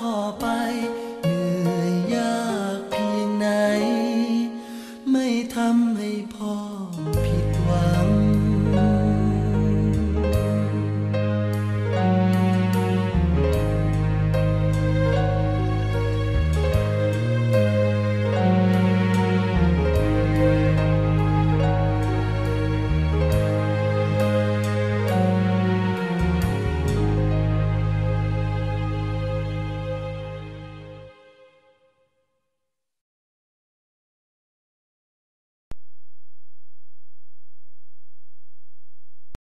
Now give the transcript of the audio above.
พอไป